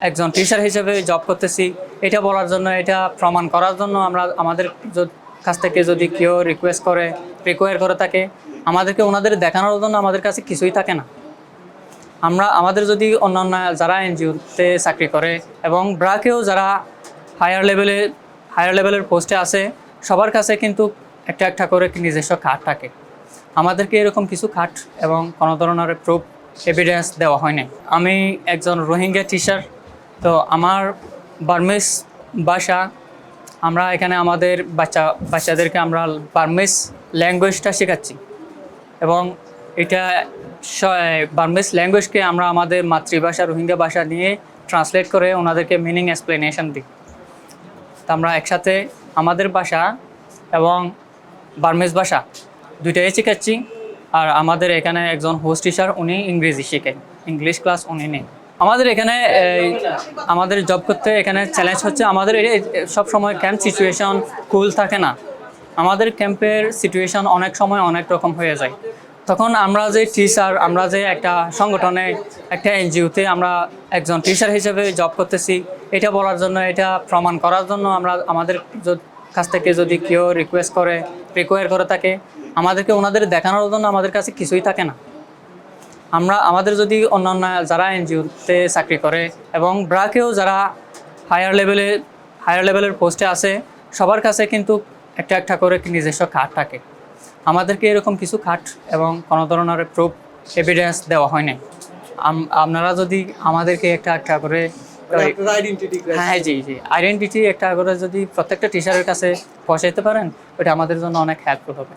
একজন টিচার হিসেবে জব করতেছি। এটা বলার জন্য, এটা প্রমাণ করার জন্য আমরা, আমাদের কাছ থেকে যদি কেউ রিকোয়েস্ট করে রিকোয়ার করে থাকে, আমাদেরকে ওনাদের দেখানোর জন্য আমাদের কাছে কিছুই থাকে না। আমরা, আমাদের যদি অন্যান্য যারা এনজিওতে চাকরি করে এবং ব্রাকেও যারা হায়ার লেভেলে হায়ার লেভেলের পোস্টে আছে, সবার কাছে কিন্তু একটা একটা করে নিজস্ব খাট থাকে। আমাদেরকে এরকম কিছু খাট এবং কোনো ধরনের প্রুফ এভিডেন্স দেওয়া হয়নি। আমি একজন রোহিঙ্গা টিচার তো আমার বার্মিস ভাষা, আমরা এখানে আমাদের বাচ্চা, বাচ্চাদেরকে আমরা বার্মিস ল্যাঙ্গুয়েজটা শেখাচ্ছি। এবং এটা বার্মিস ল্যাঙ্গুয়েজকে আমরা আমাদের মাতৃভাষা রোহিঙ্গা ভাষা নিয়ে ট্রান্সলেট করে ওনাদেরকে মিনিং এক্সপ্লেনেশন দিই। তো আমরা একসাথে আমাদের ভাষা এবং বার্মিস ভাষা দুইটাই শেখাচ্ছি। আর আমাদের এখানে একজন হোস্ট টিচার, উনি ইংরেজি শেখেন ইংলিশ ক্লাস উনি নেই আমাদের এখানে আমাদের জব করতে এখানে চ্যালেঞ্জ হচ্ছে। আমাদের সব সময় ক্যাম্প সিচুয়েশন কুল থাকে না। আমাদের ক্যাম্পের সিচুয়েশন অনেক সময় অনেক রকম হয়ে যায়। তখন আমরা যে টিচার আমরা যে একটা সংগঠনে, একটা এনজিওতে আমরা একজন টিচার হিসেবে জব করতেছি। এটা বলার জন্য, এটা প্রমাণ করার জন্য আমরা, আমাদের কাছ থেকে যদি কেউ রিকোয়েস্ট করে রিকোয়ার করে থাকে, আমাদেরকে ওনাদের দেখানোর জন্য আমাদের কাছে কিছুই থাকে না। আমরা আমাদের যদি অন্যান্য যারা এনজিওতে চাকরি করে এবং ব্রাকেও যারা হায়ার লেভেলে হায়ার লেভেলের পোস্টে আছে সবার কাছে কিন্তু একটা একটা করে নিজস্ব খাট থাকে। আমাদেরকে এরকম কিছু খাট এবং কোনো ধরনের প্রুফ এভিডেন্স দেওয়া হয়নি। আম- আপনারা যদি আমাদেরকে একটা একটা করে আইডেন্টিটি হ্যাঁ জি জি। আইডেন্টিটি একটা করে যদি প্রত্যেকটা টিচারের কাছে পৌঁছাইতে পারেন ওটা আমাদের জন্য অনেক হেল্পফুল হবে।